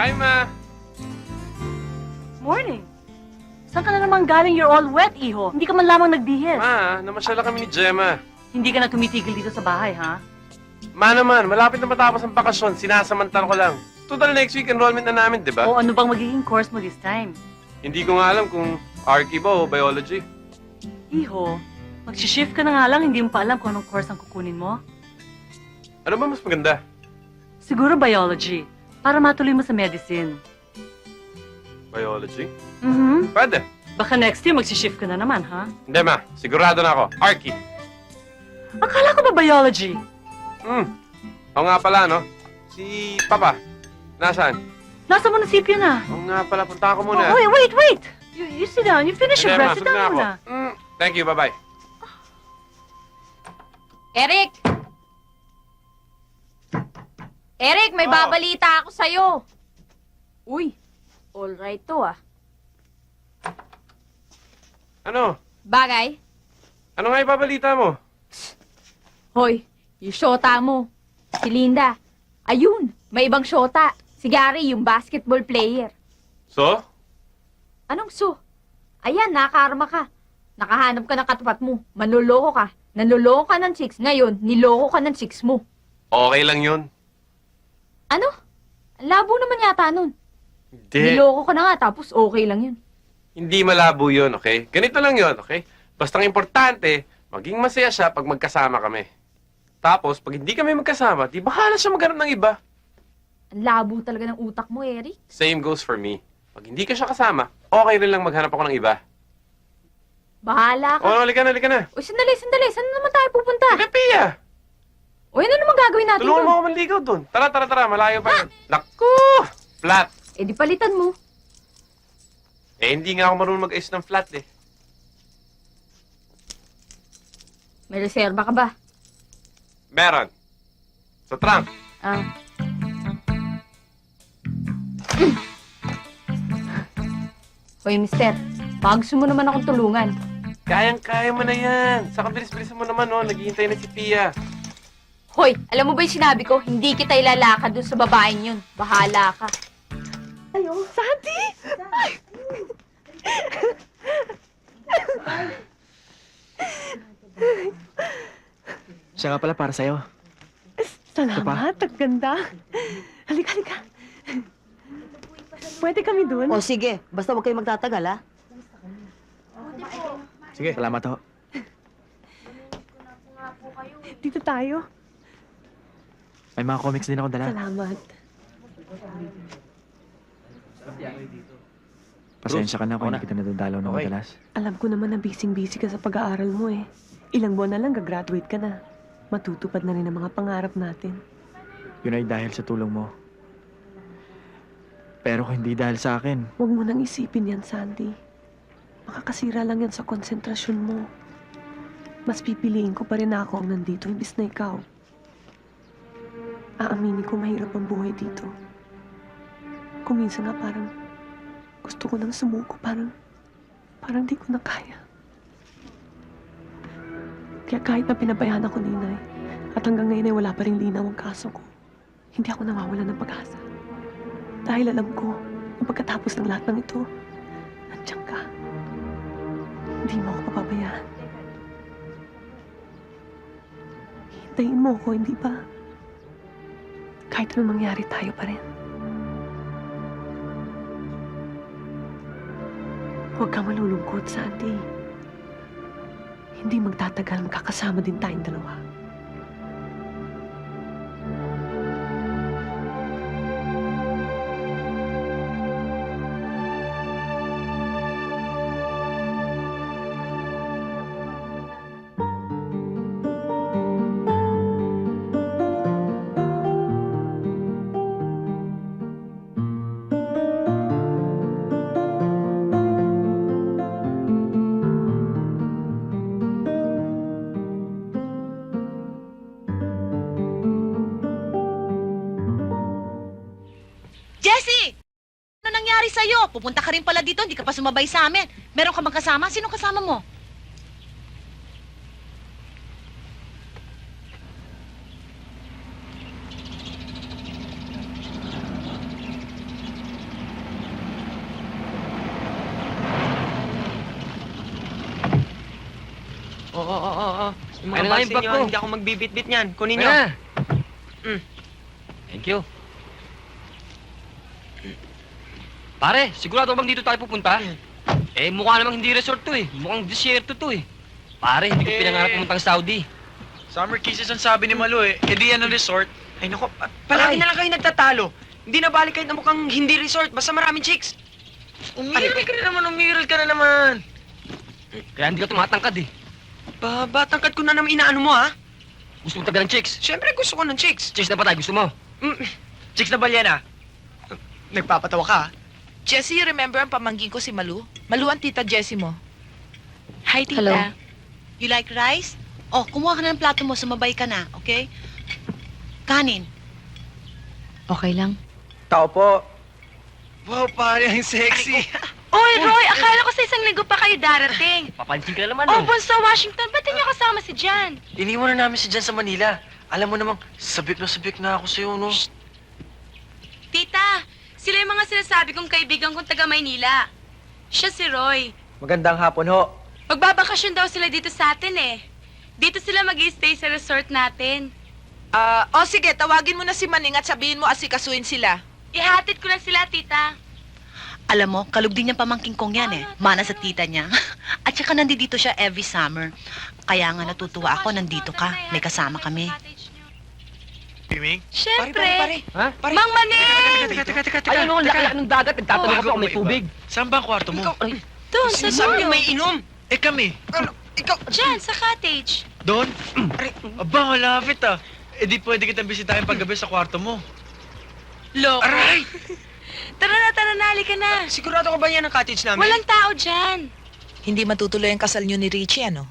Hi, Ma. Morning. Saan ka na naman galing? You're all wet, iho. Hindi ka man lamang nagbihis. Ma, namasyala kami ni Gemma. Hindi ka na tumitigil dito sa bahay, ha? Ma naman, malapit na matapos ang bakasyon. Sinasamantala ko lang. Total next week enrollment na namin, di ba? O ano bang magiging course mo this time? Hindi ko nga alam kung Archie ba o Biology. Iho, magsishift ka na nga lang, hindi mo pa alam kung anong course ang kukunin mo. Ano ba mas maganda? Siguro biology, para matuloy mo sa medicine. Biology? Mhm. Pwede. Baka next year magsishift ka na naman, ha? Hindi, Ma. Sigurado na ako. Archie. Akala ko ba biology? Hmm. Oo nga pala, no? Si Papa. Nasaan? Nasa munisipyo na. Oo nga pala, punta ako Oh, muna. wait, wait, wait! You, you sit down, you finish your Hindi, Ma. breath, sit down muna. Hmm. Thank you, bye-bye. Eric! Eric, may Oh. babalita ako sa'yo. Uy, all right to ah. Ano? Bagay? Ano nga ipabalita mo? Hoy, yung shota mo. Si Linda. Ayun, may ibang shota. Si Gary, yung basketball player. So? Anong so? Ayan, nakakarma ka. Nakahanap ka ng katapat mo. Manloloko ka. Nanloloko ka ng chicks. Ngayon, niloko ka ng chicks mo. Okay lang yun. Ano? Labo naman yata nun. Hindi. Niloko ka na nga, tapos okay lang yun. Hindi malabo yun, okay? Ganito lang yun, okay? Basta ang importante, maging masaya siya pag magkasama kami. Tapos, pag hindi kami magkasama, di bahala siya maghanap ng iba. Ang labo talaga ng utak mo, Eric. Same goes for me. Pag hindi ka siya kasama, okay rin lang maghanap ako ng iba. Bahala ka. O, halika na, halika na. Uy, sandali, sandali. Saan naman tayo pupunta? Halika, Pia! Uy, ano naman gagawin natin Tulungan doon? mo ako manligaw doon. Tara, tara, tara. Malayo pa yun. Naku! Flat. Eh, di palitan mo. Eh, hindi nga ako marunong mag-ayos ng flat eh. May reserba ka ba? Meron. Sa trunk. Ah. Hoy, mister. Baka gusto mo naman akong tulungan. Kayang-kaya mo na yan. Saka bilis-bilis mo naman, oh. Naghihintay na si Pia. Hoy, alam mo ba yung sinabi ko? Hindi kita ilalakad dun sa babaeng yun. Bahala ka. Ayo, Santi! Siya nga pala para sa'yo. Salamat, ang ganda. Halika, halika. Pwede kami dun? O sige, basta huwag kayo magtatagal, ha? Sige. Salamat ho. Dito tayo. May mga comics din ako dala. Salamat. Pasensya ka na kung hindi kita nadadalaw ng Okay. madalas. Alam ko naman na busy-busy ka sa pag-aaral mo eh. Ilang buwan na lang gagraduate ka na. Matutupad na rin ang mga pangarap natin. Yun ay dahil sa tulong mo. Pero kung hindi dahil sa akin, Huwag mo nang isipin yan, Sandy. Makakasira lang yan sa konsentrasyon mo. Mas pipiliin ko pa rin ako ang nandito imbis na ikaw. Aaminin ko mahirap ang buhay dito. Kung minsan nga parang gusto ko nang sumuko, parang parang di ko na kaya. Kaya kahit na pinabayaan ako ni Inay, at hanggang ngayon ay wala pa rin linaw ang kaso ko, hindi ako nawawala ng pag-asa. Dahil alam ko na pagkatapos ng lahat ng ito, nandiyan ka. Hindi mo ako papabayaan. Hintayin mo ako, hindi ba? Kahit anong mangyari, tayo pa rin. Huwag kang malulungkot, Sandy. Hindi magtatagal, magkakasama din tayong dalawa. Jessie! Ano nangyari sa'yo? Pupunta ka rin pala dito, hindi ka pa sumabay sa amin. Meron ka bang kasama? Sino kasama mo? Oo, oo, oo, oo. Yung mga Ano nga yung? Hindi ako magbibit-bit niyan. Kunin niyo. Ayan. Mm. Thank you. Pare, sigurado bang dito tayo pupunta? Eh, mukha namang hindi resort to eh. Mukhang disyerto to eh. Pare, hindi ko Eh. pinangarap pumuntang Saudi. Summer kisses ang sabi ni Malo eh. E di yan ang resort. Ay, nako. pa- Palagi na lang kayo nagtatalo. Hindi na balik kahit na mukhang hindi resort. Basta maraming chicks. Umiral ka na naman, umiral ka na naman. Kaya hindi ka tumatangkad eh. Ba, batangkad ko na naman inaano mo, ha? Gusto mong tagal ng chicks. Siyempre, gusto ko ng chicks. Chicks na patay, gusto mo? Mm, chicks na balyena. Nagpapatawa ka, ha? Jessie, remember ang pamangkin ko si Malu? Malu ang tita Jessie mo. Hi, tita. Hello. You like rice? Oh, kumuha ka na ng plato mo, sumabay ka na, okay? Kanin. Okay lang. Tao po. Wow, pare, ang sexy. Uy, Roy, akala ko sa isang linggo pa kayo darating. Papansin ka na naman Oh, eh. Bunso, Washington, ba't niyo kasama si Jan? Iniwan na namin si Jan sa Manila. Alam mo namang, sabik na sabik na ako sa'yo, no? Tita, sila yung mga sinasabi kong kaibigan kong taga Maynila. Siya si Roy. Magandang hapon ho. Magbabakasyon daw sila dito sa atin eh. Dito sila mag stay sa resort natin. Ah, oh sige, tawagin mo na si Maning at sabihin mo asikasuin sila. Ihatid ko na sila, tita. Alam mo, kalug din yung pamangking kong yan eh. Mana sa tita niya. At saka nandito siya every summer. Kaya nga natutuwa ako, nandito ka. May kasama kami. Piming? Siyempre. Pare, pare, Ha? pare. Mang Maning! Teka, teka, teka, teka. Ayun laki-laki ng dagat. Nagtatanong ako kung may tubig. Saan ba ang kwarto mo? Ikaw, ay, Doon, sa dulo. may inom. Eh kami. Ano, ikaw, Diyan, sa cottage. Doon? Aba, malapit ah. Eh di pwede kitang bisitahin paggabi sa kwarto mo. Loko. Aray! Tara na, tara na, halika na. sigurado ka ba yan ang cottage namin? Walang tao dyan. Hindi matutuloy ang kasal niyo ni Richie, ano?